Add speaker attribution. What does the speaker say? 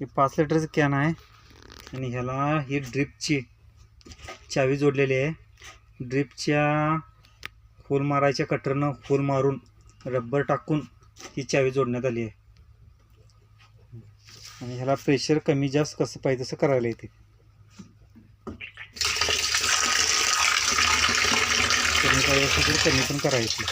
Speaker 1: हे पाच लिटरचं कॅन आहे. आणि ह्याला ही ड्रिपची चावी जोडलेली आहे. ड्रिपच्या होल मारायच्या कटरनं होल मारून रब्बर टाकून ही चावी जोडण्यात आली आहे. आणि ह्याला प्रेशर कमी जास्त कसं पाहिजे तसं करायला येते. कमी पाहिजे कमी पण करायची.